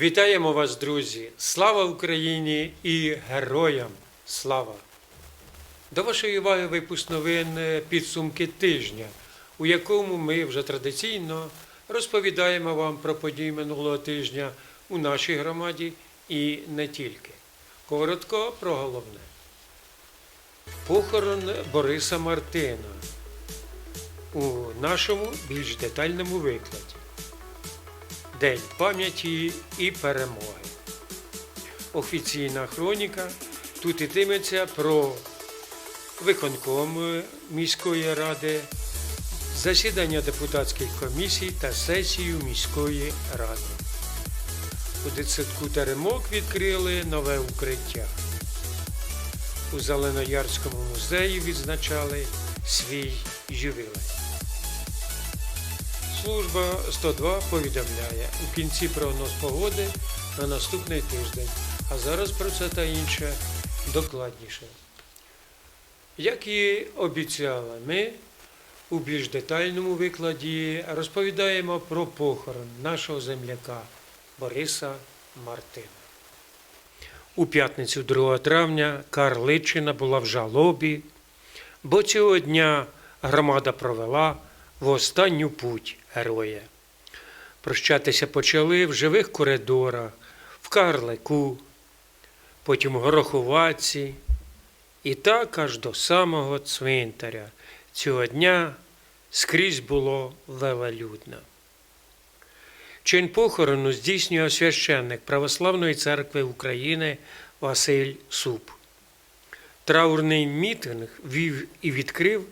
Вітаємо вас, друзі! Слава Україні і героям слава! До вашої уваги випуск новин е, підсумки тижня, у якому ми вже традиційно розповідаємо вам про події минулого тижня у нашій громаді і не тільки. Коротко про головне. Похорон Бориса Мартина у нашому більш детальному викладі. День пам'яті і перемоги. Офіційна хроніка тут йтиметься про виконком міської ради, засідання депутатських комісій та сесію міської ради. У дитсадку Теремок відкрили нове укриття. У Зеленоярському музеї відзначали свій ювілей. Служба 102 повідомляє у кінці прогноз погоди на наступний тиждень. А зараз про це та інше докладніше. Як і обіцяли, ми у більш детальному викладі розповідаємо про похорон нашого земляка Бориса Мартина. У п'ятницю 2 травня Карличина була в жалобі, бо цього дня громада провела в останню путь героя. Прощатися почали в живих коридорах, в Карлику, потім в Гороховаці, і так аж до самого цвинтаря. Цього дня скрізь було велелюдно. Чин похорону здійснював священник Православної церкви України Василь Суп. Траурний мітинг вів і відкрив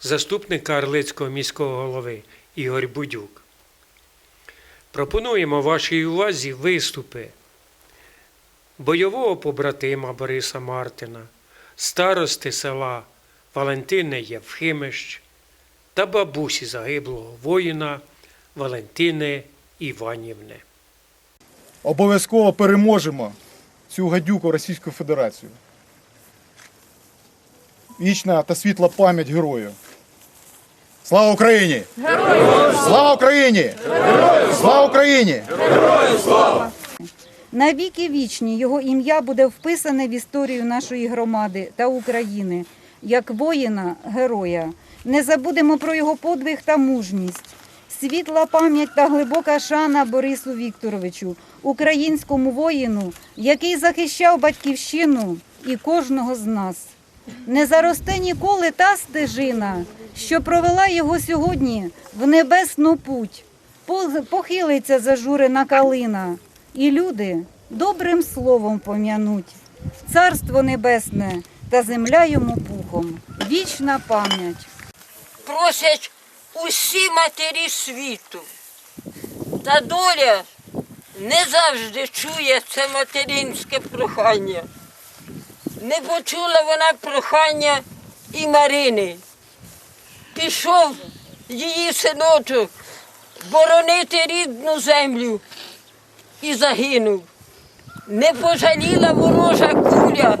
заступник Карлицького міського голови Ігор Будюк. Пропонуємо вашій увазі виступи бойового побратима Бориса Мартина, старости села Валентини Євхимищ та бабусі загиблого воїна Валентини Іванівни. Обов'язково переможемо цю гадюку Російську Федерацію. Вічна та світла пам'ять герою. Слава Україні! Героям! Слава Україні! Героям! Слава Україні! Героям! На віки вічні його ім'я буде вписане в історію нашої громади та України як воїна, героя. Не забудемо про його подвиг та мужність. Світла пам'ять та глибока шана Борису Вікторовичу, українському воїну, який захищав батьківщину і кожного з нас. Не заросте ніколи та стежина, що провела його сьогодні в небесну путь. Похилиться зажурена калина, і люди добрим словом пом'януть. Царство небесне та земля йому пухом. Вічна пам'ять. просять усі матері світу. Та доля не завжди чує це материнське прохання. Не почула вона прохання і Марини. Пішов її синочок боронити рідну землю і загинув. Не пожаліла ворожа куля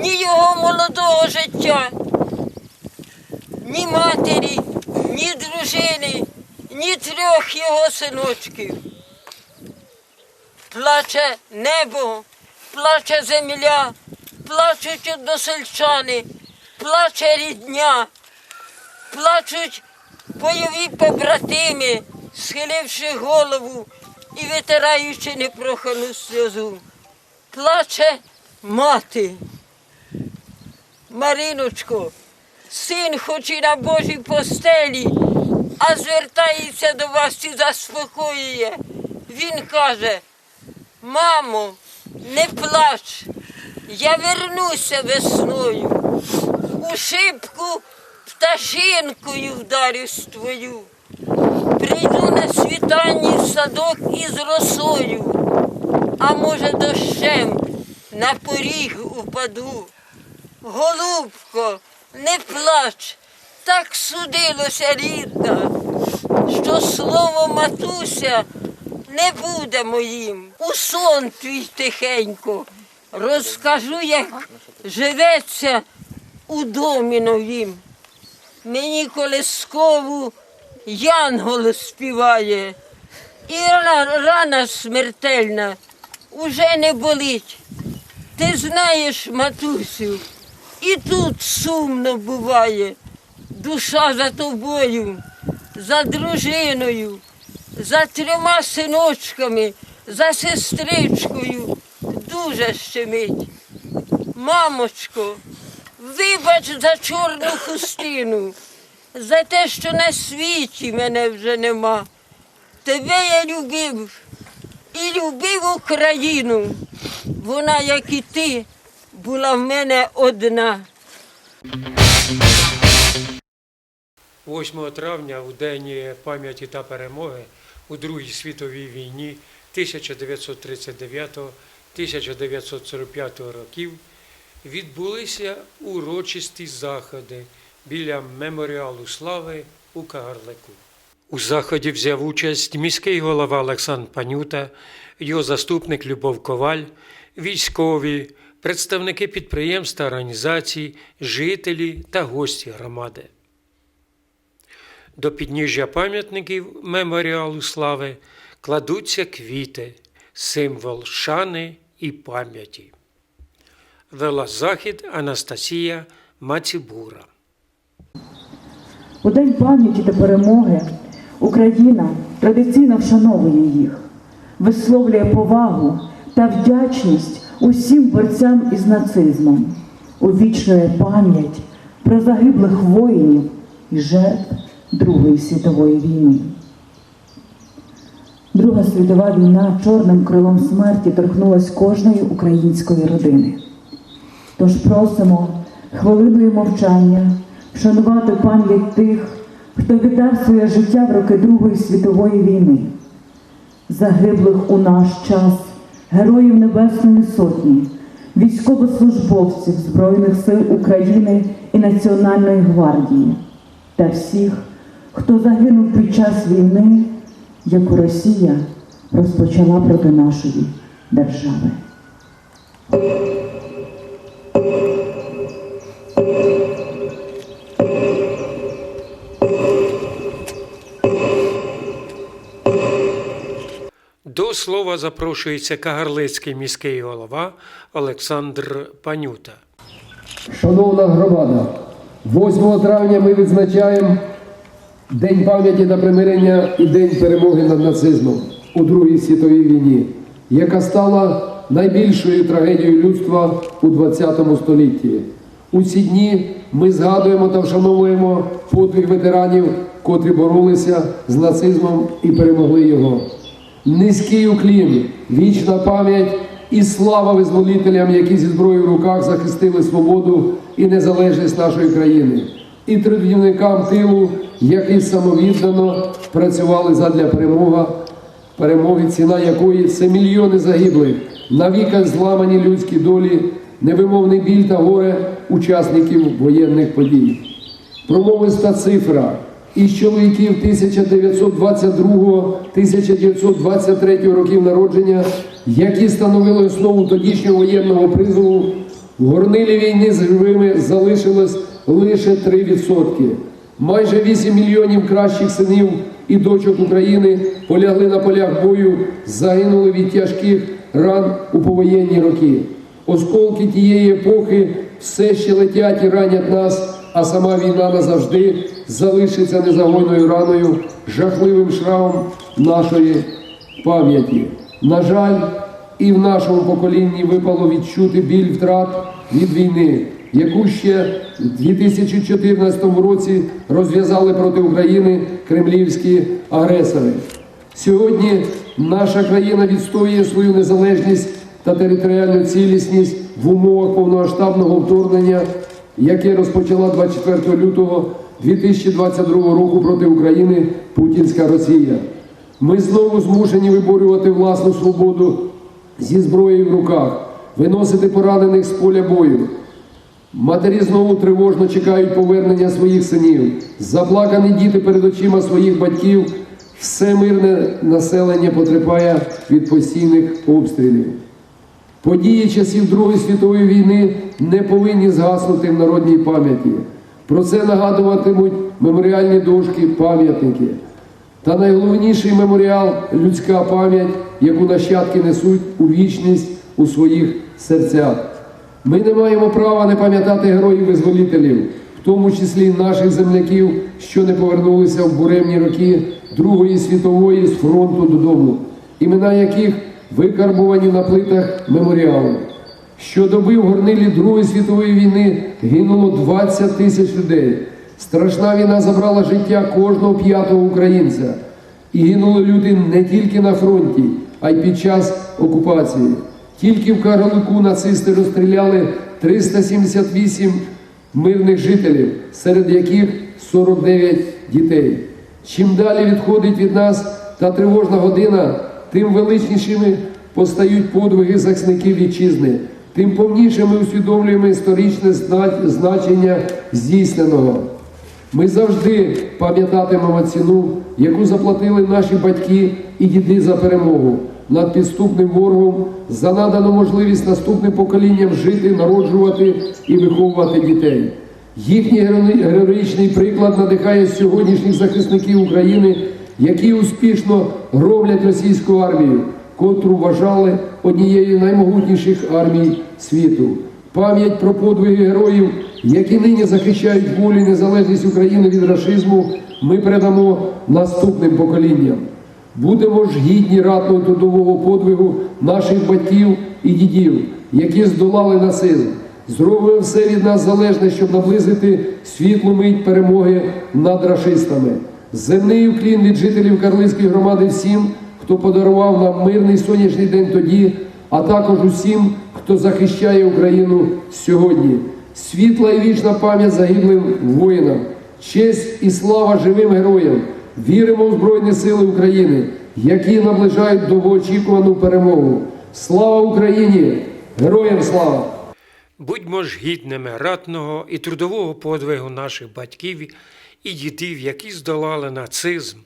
ні його молодого життя, ні матері, ні дружини, ні трьох його синочків. Плаче небо, плаче земля, плачуть односельчани, плаче рідня, плачуть бойові побратими, схиливши голову і витираючи непрохану сльозу. Плаче мати. Мариночко, син хоч і на Божій постелі, а звертається до вас і заспокоює. Він каже, мамо, не плач, я вернуся весною. У шибку пташинкою вдарюсь твою. Прийду на світанні в садок із росою, а може дощем на поріг упаду. Голубко, не плач, так судилося рідна, що слово матуся не буде моїм. У сон твій тихенько розкажу, як живеться у домі новім. Мені колискову янгол співає, І рана, рана смертельна уже не болить. Ти знаєш, матусю, і тут сумно буває. Душа за тобою, за дружиною, за трьома синочками, за сестричкою. Дуже щемить. Мамочко, вибач за чорну хустину, за те, що на світі мене вже нема. Тебе я любив і любив Україну. Вона, як і ти, була в мене одна. 8 травня, у День пам'яті та перемоги у Другій світовій війні 1939-1945 років відбулися урочисті заходи біля меморіалу слави у Кагарлику. У заході взяв участь міський голова Олександр Панюта, його заступник Любов Коваль, військові, представники підприємств та організацій, жителі та гості громади. До підніжжя пам'ятників меморіалу слави кладуться квіти, символ шани і пам'яті. Вела захід Анастасія Мацібура. У День пам'яті та перемоги Україна традиційно вшановує їх, висловлює повагу та вдячність усім борцям із нацизмом, увічнює пам'ять про загиблих воїнів і жертв Другої світової війни. Друга світова війна чорним крилом смерті торкнулась кожної української родини. Тож просимо хвилиною мовчання вшанувати пам'ять тих, хто віддав своє життя в роки Другої світової війни, загиблих у наш час героїв Небесної Сотні, військовослужбовців Збройних сил України і Національної гвардії та всіх, хто загинув під час війни, яку Росія розпочала проти нашої держави. До слова запрошується Кагарлицький міський голова Олександр Панюта. Шановна громада, 8 травня ми відзначаємо День пам'яті та примирення і День перемоги над нацизмом у Другій світовій війні, яка стала найбільшою трагедією людства у ХХ столітті. У ці дні ми згадуємо та вшановуємо подвиг ветеранів, котрі боролися з нацизмом і перемогли його. Низький уклін, вічна пам'ять і слава визволителям, які зі зброєю в руках захистили свободу і незалежність нашої країни, і трудівникам тилу, які самовіддано працювали задля перемоги, перемоги, ціна якої це мільйони загиблих, навіки зламані людські долі, невимовний біль та горе учасників воєнних подій. Промовиста цифра із чоловіків 1922-1923 років народження, які становили основу тодішнього воєнного призову, в горнилі війни з живими залишилось лише 3%. Майже 8 мільйонів кращих синів і дочок України полягли на полях бою, загинули від тяжких ран у повоєнні роки. Осколки тієї епохи все ще летять і ранять нас, а сама війна назавжди залишиться незагойною раною, жахливим шрамом нашої пам'яті. На жаль, і в нашому поколінні випало відчути біль втрат від війни, яку ще в 2014 році розв'язали проти України кремлівські агресори. Сьогодні наша країна відстоює свою незалежність та територіальну цілісність в умовах повномасштабного вторгнення, яке розпочала 24 лютого 2022 року проти України Путінська Росія. Ми знову змушені виборювати власну свободу зі зброєю в руках, виносити поранених з поля бою. Матері знову тривожно чекають повернення своїх синів. Заплакані діти перед очима своїх батьків. Все мирне населення потерпає від постійних обстрілів. Події часів Другої світової війни не повинні згаснути в народній пам'яті. Про це нагадуватимуть меморіальні дошки, пам'ятники. Та найголовніший меморіал людська пам'ять, яку нащадки несуть у вічність у своїх серцях. Ми не маємо права не пам'ятати героїв-визволителів, в тому числі наших земляків, що не повернулися в буремні роки Другої світової з фронту додому, імена яких викарбувані на плитах меморіалу. Щодоби в горнилі Другої світової війни гинуло 20 тисяч людей. Страшна війна забрала життя кожного п'ятого українця. І гинули люди не тільки на фронті, а й під час окупації. Тільки в Карлику нацисти розстріляли 378 мирних жителів, серед яких 49 дітей. Чим далі відходить від нас та тривожна година, тим величнішими постають подвиги захисників вітчизни, тим повніше ми усвідомлюємо історичне значення здійсненого. Ми завжди пам'ятатимемо ціну, яку заплатили наші батьки і діди за перемогу над підступним ворогом, за надану можливість наступним поколінням жити, народжувати і виховувати дітей. Їхній героїчний приклад надихає сьогоднішніх захисників України, які успішно громлять російську армію, котру вважали однією з наймогутніших армій світу. Пам'ять про подвиги героїв, які нині захищають волю і незалежність України від рашизму, ми передамо наступним поколінням. Будемо ж гідні ратного трудового подвигу наших батьків і дідів, які здолали нацизм. Зробимо все від нас залежне, щоб наблизити світлу мить перемоги над рашистами. Земний уклін від жителів Карлицької громади всім, хто подарував нам мирний сонячний день тоді, а також усім, хто захищає Україну сьогодні. Світла і вічна пам'ять загиблим воїнам, честь і слава живим героям. Віримо в Збройні Сили України, які наближають довгоочікувану перемогу. Слава Україні! Героям слава! Будьмо ж гідними ратного і трудового подвигу наших батьків і дідів, які здолали нацизм.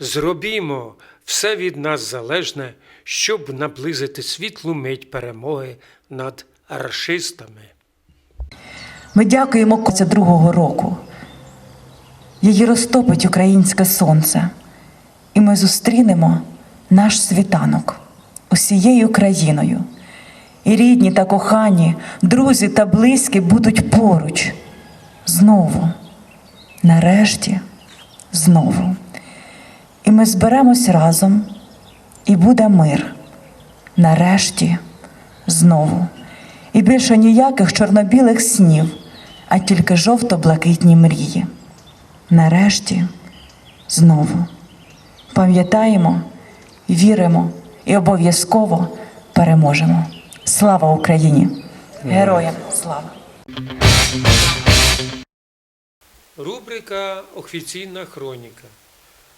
Зробімо все від нас залежне, щоб наблизити світлу мить перемоги над рашистами. Ми дякуємо Коця другого року. Її розтопить українське сонце, і ми зустрінемо наш світанок усією країною. І рідні та кохані, друзі та близькі будуть поруч. Знову, нарешті, знову. І ми зберемось разом, і буде мир. Нарешті, знову. І більше ніяких чорно-білих снів, а тільки жовто-блакитні мрії. Нарешті, знову. Пам'ятаємо, віримо і обов'язково переможемо. Слава Україні! Героям слава! Рубрика Офіційна хроніка.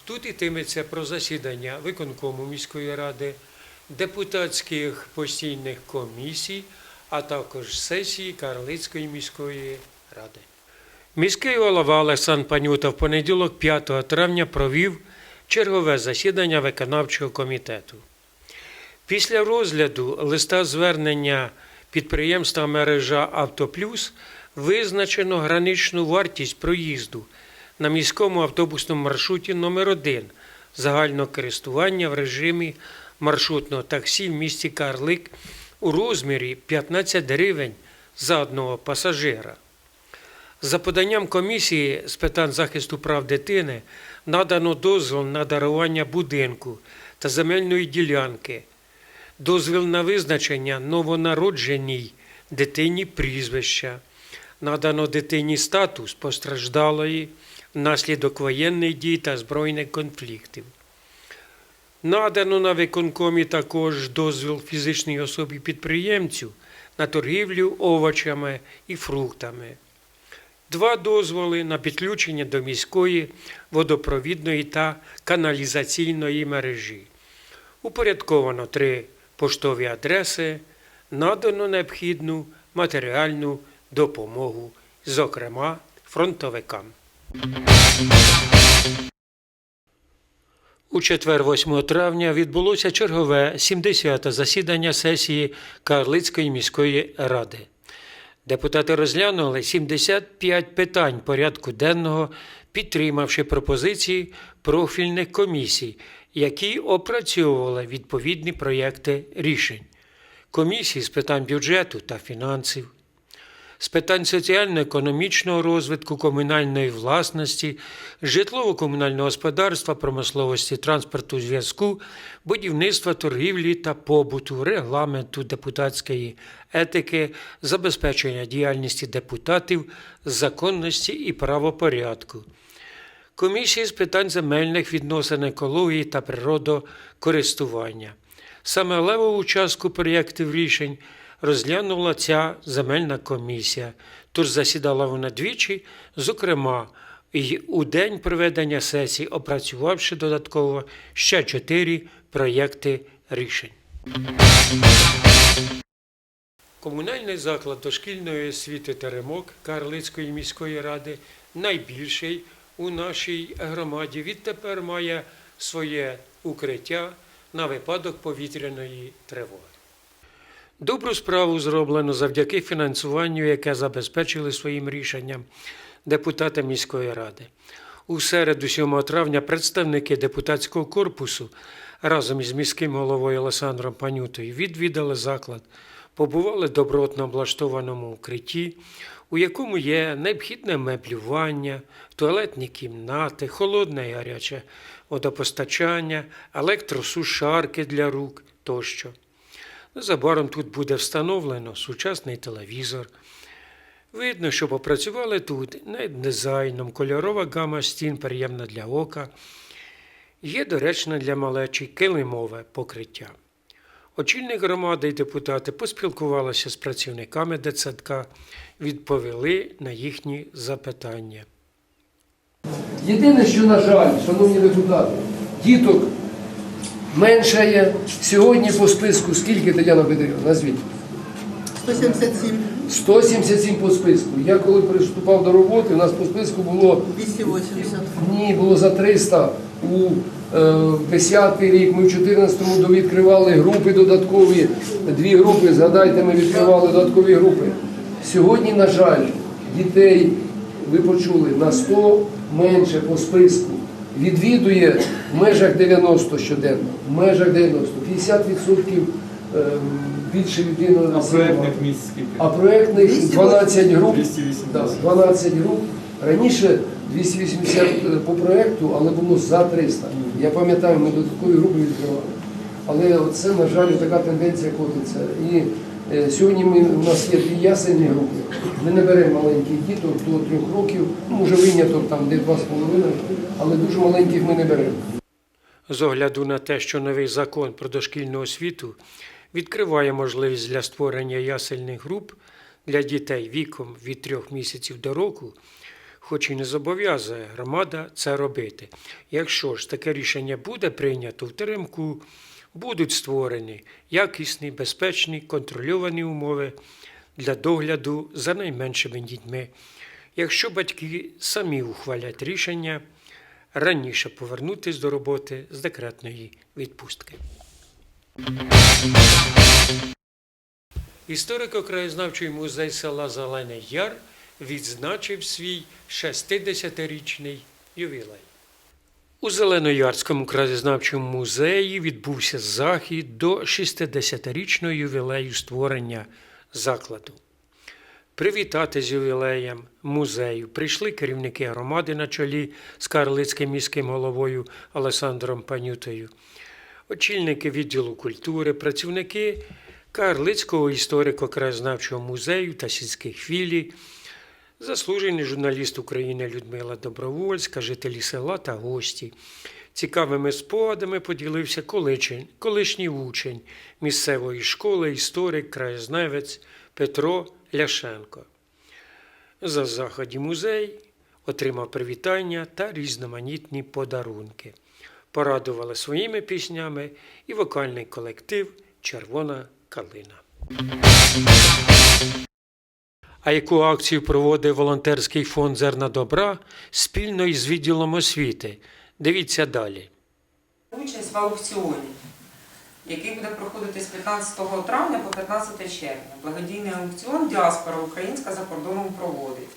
Тут йтиметься про засідання виконкому міської ради, депутатських постійних комісій, а також сесії Карлицької міської ради. Міський голова Олександр Панюта в понеділок 5 травня провів чергове засідання виконавчого комітету. Після розгляду листа звернення підприємства мережа Автоплюс визначено граничну вартість проїзду на міському автобусному маршруті номер 1 загального користування в режимі маршрутного таксі в місті Карлик у розмірі 15 гривень за одного пасажира. За поданням комісії з питань захисту прав дитини надано дозвіл на дарування будинку та земельної ділянки, дозвіл на визначення новонародженій дитині прізвища, надано дитині статус постраждалої внаслідок воєнних дій та збройних конфліктів. Надано на виконкомі також дозвіл фізичній особі підприємцю на торгівлю овочами і фруктами. Два дозволи на підключення до міської водопровідної та каналізаційної мережі. Упорядковано три поштові адреси, надано необхідну матеріальну допомогу, зокрема фронтовикам. У четвер, 8 травня, відбулося чергове 70-те засідання сесії Карлицької міської ради. Депутати розглянули 75 питань порядку денного, підтримавши пропозиції профільних комісій, які опрацьовували відповідні проєкти рішень. Комісії з питань бюджету та фінансів, з питань соціально-економічного розвитку, комунальної власності, житлово-комунального господарства, промисловості, транспорту, зв'язку, будівництва, торгівлі та побуту, регламенту депутатської етики, забезпечення діяльності депутатів, законності і правопорядку. Комісії з питань земельних відносин екології та природокористування. Саме левову частку проєктів рішень розглянула ця земельна комісія, тож засідала вона двічі, зокрема, і у день проведення сесії, опрацювавши додатково ще чотири проєкти рішень. Комунальний заклад дошкільної освіти Теремок Карлицької міської ради найбільший у нашій громаді. Відтепер має своє укриття на випадок повітряної тривоги. Добру справу зроблено завдяки фінансуванню, яке забезпечили своїм рішенням депутати міської ради. У середу 7 травня представники депутатського корпусу разом із міським головою Олександром Панютою відвідали заклад, побували в добротно облаштованому укритті, у якому є необхідне меблювання, туалетні кімнати, холодне і гаряче водопостачання, електросушарки для рук тощо. Незабаром тут буде встановлено сучасний телевізор. Видно, що попрацювали тут над дизайном, кольорова гама стін приємна для ока. Є доречне для малечі килимове покриття. Очільник громади і депутати поспілкувалися з працівниками дитсадка, відповіли на їхні запитання. Єдине, що, на жаль, шановні депутати, діток меншає. Сьогодні по списку скільки, Тетяна Петрівна, назвіть? 177, 177 по списку. Я коли приступав до роботи, у нас по списку було 280. ні, було за 300 у е, 10-й рік. Ми в 14-му довідкривали групи додаткові. Дві групи, згадайте, ми відкривали додаткові групи. Сьогодні, на жаль, дітей, ви почули, на 100 менше по списку. Відвідує в межах 90 щоденно, в межах 90, 50% е, більше відвідує А проєктних місць скільки? а проєктних 12 груп, 280. 12 груп. Раніше 280 по проєкту, але було за 300. Я пам'ятаю, ми додаткові групи відкривали. Але це, на жаль, така тенденція котиться. І е, сьогодні ми, у нас є дві ясельні групи. Ми не беремо маленьких діток до трьох років, може виняток там де 2,5, але дуже маленьких ми не беремо. З огляду на те, що новий закон про дошкільну освіту відкриває можливість для створення ясельних груп для дітей віком від трьох місяців до року, хоч і не зобов'язує громада це робити. Якщо ж таке рішення буде прийнято в теремку, будуть створені якісні, безпечні, контрольовані умови для догляду за найменшими дітьми, якщо батьки самі ухвалять рішення раніше повернутись до роботи з декретної відпустки. Історико-краєзнавчий музей села Зелений Яр відзначив свій 60-річний ювілей. У Зеленоярському краєзнавчому музеї відбувся захід до 60-річного ювілею створення закладу. Привітати з ювілеєм музею прийшли керівники громади на чолі з Карлицьким міським головою Олександром Панютою, очільники відділу культури, працівники Карлицького історико-краєзнавчого музею та сільських філій, заслужений журналіст України Людмила Добровольська, жителі села та гості. Цікавими спогадами поділився колишній, учень місцевої школи, історик, краєзнавець Петро Ляшенко. За заході музей отримав привітання та різноманітні подарунки. Порадували своїми піснями і вокальний колектив Червона калина. А яку акцію проводить волонтерський фонд Зерна добра спільно із відділом освіти? Дивіться далі. Участь в аукціоні. який буде проходити з 15 травня по 15 червня. Благодійний аукціон Діаспора Українська за кордоном проводить.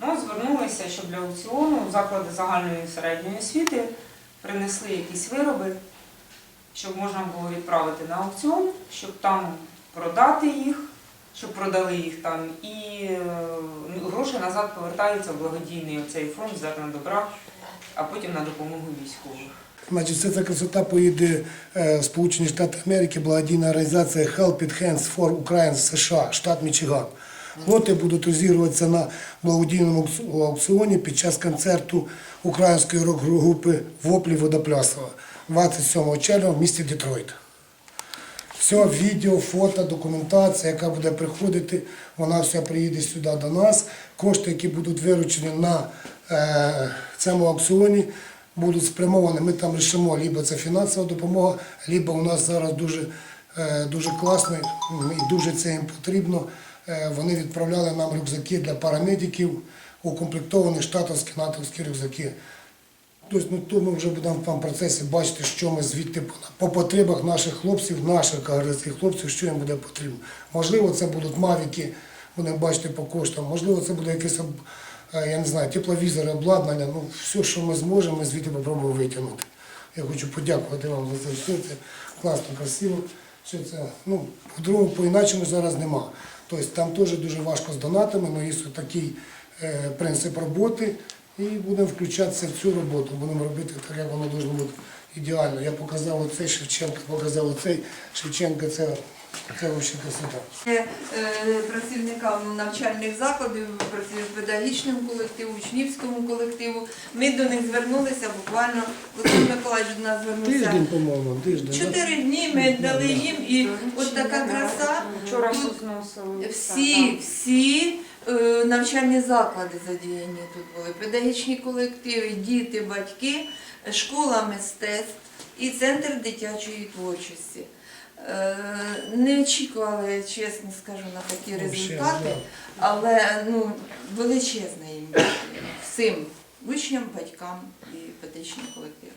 Ну, звернулися, щоб для аукціону заклади загальної і середньої освіти принесли якісь вироби, щоб можна було відправити на аукціон, щоб там продати їх, щоб продали їх там, і е, гроші назад повертаються в благодійний оцей фонд зерна добра, а потім на допомогу військових. Значить, вся ця красота поїде е, в Сполучені Штати Америки, благодійна організація Help It Hands for Ukraine США, штат Мічиган. Лоти будуть розігруватися на благодійному аукціоні під час концерту української рок-групи Воплі Водоплясова 27 червня в місті Детройт. Все, відео, фото, документація, яка буде приходити, вона вся приїде сюди до нас. Кошти, які будуть виручені на е, цьому аукціоні, будуть спрямовані. Ми там рішимо, либо це фінансова допомога, либо у нас зараз дуже, е, дуже класно і дуже це їм потрібно. Е, вони відправляли нам рюкзаки для парамедиків, укомплектовані штатовські натовські рюкзаки. Тобто, ну, то ми вже будемо в процесі бачити, що ми звідти по- по потребах наших хлопців, наших кагарлицьких хлопців, що їм буде потрібно. Можливо, це будуть мавіки, будемо бачити по коштам, можливо, це буде якесь е, я не знаю, тепловізори, обладнання. Ну, все, що ми зможемо, ми звідти попробуємо витягнути. Я хочу подякувати вам за це все. Це класно, красиво. Все це, ну, по-другому, по-іначому зараз нема. Тобто там теж дуже важко з донатами, але є такий е, принцип роботи. І будемо включатися в цю роботу, будемо робити так, як воно має бути ідеально. Я показав оцей Шевченка, показав оцей Шевченка, це, це взагалі красота. Е, працівникам навчальних закладів, праців- педагогічному колективу, учнівському колективу. Ми до них звернулися буквально, Олександр Миколаївич до нас звернувся. Тиждень, по-моєму, тиждень. Чотири дні ми дали їм, і от така краса. Вчора всі, всі е, навчальні заклади задіяні тут були. Педагогічні колективи, діти, батьки, школа мистецтв і центр дитячої творчості. Е, Не очікували, чесно скажу, на такі результати, але ну, величезне їм всім учням, батькам і педагогічним колективам.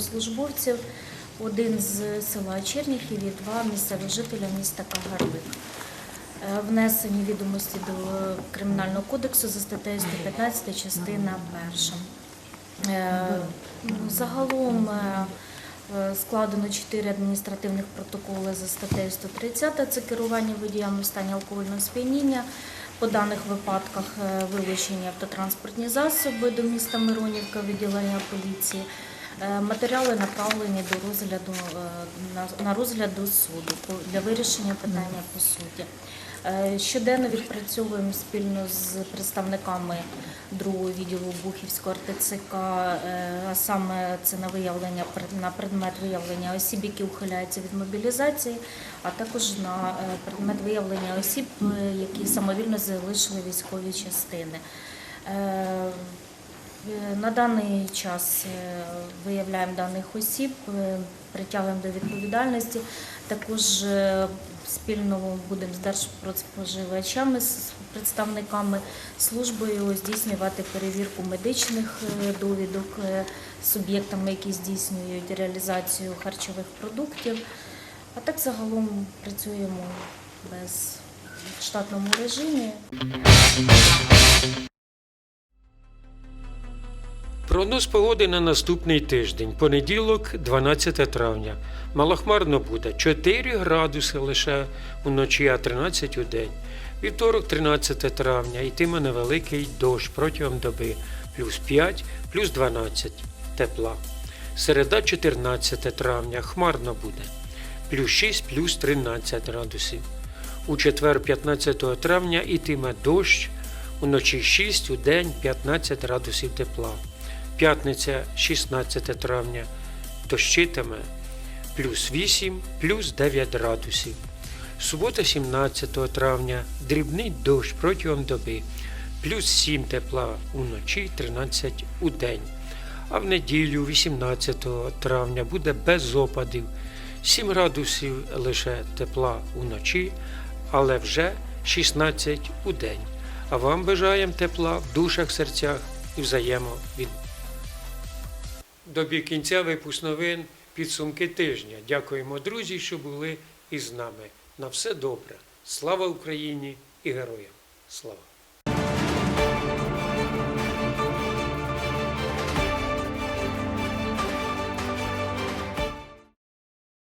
Військовослужбовців. Один з села Черніхів і два місцевих жителя міста Кагарлик. Е, Внесені відомості до Кримінального кодексу за статтею 115 частина перша. Е, Загалом е, складено 4 адміністративних протоколи за статтею 130 це керування водіями в стані алкогольного сп'яніння. По даних випадках вилучені автотранспортні засоби до міста Миронівка, відділення поліції. Е, Матеріали направлені до розгляду е, на- розгляд до суду для вирішення питання по суті. Е, Щоденно відпрацьовуємо спільно з представниками другого відділу Бухівського РТЦК, а саме це на виявлення на предмет виявлення осіб, які ухиляються від мобілізації, а також на предмет виявлення осіб, які самовільно залишили військові частини. Е, На даний час е, виявляємо даних осіб, е, притягуємо до відповідальності. Також спільно будемо з держпродспоживачами, з представниками службою здійснювати перевірку медичних довідок суб'єктами, які здійснюють реалізацію харчових продуктів. А так загалом працюємо без штатному режимі. Прогноз погоди на наступний тиждень. Понеділок, 12 травня. Малохмарно буде 4 градуси лише вночі, а 13 у день. Вівторок, 13 травня, йтиме невеликий дощ протягом доби. Плюс 5, плюс 12 тепла. Середа, 14 травня, хмарно буде. Плюс 6, плюс 13 градусів. У четвер, 15 травня, ітиме дощ, уночі 6, у день 15 градусів тепла. П'ятниця, 16 травня, дощитиме плюс 8, плюс 9 градусів. Субота, 17 травня, дрібний дощ протягом доби, плюс 7 тепла уночі, 13 у день. А в неділю, 18 травня, буде без опадів, 7 градусів лише тепла уночі, але вже 16 у день. А вам бажаємо тепла в душах, серцях і взаємовід. Добі кінця випуск новин підсумки тижня. Дякуємо, друзі, що були із нами. На все добре. Слава Україні і героям! Слава!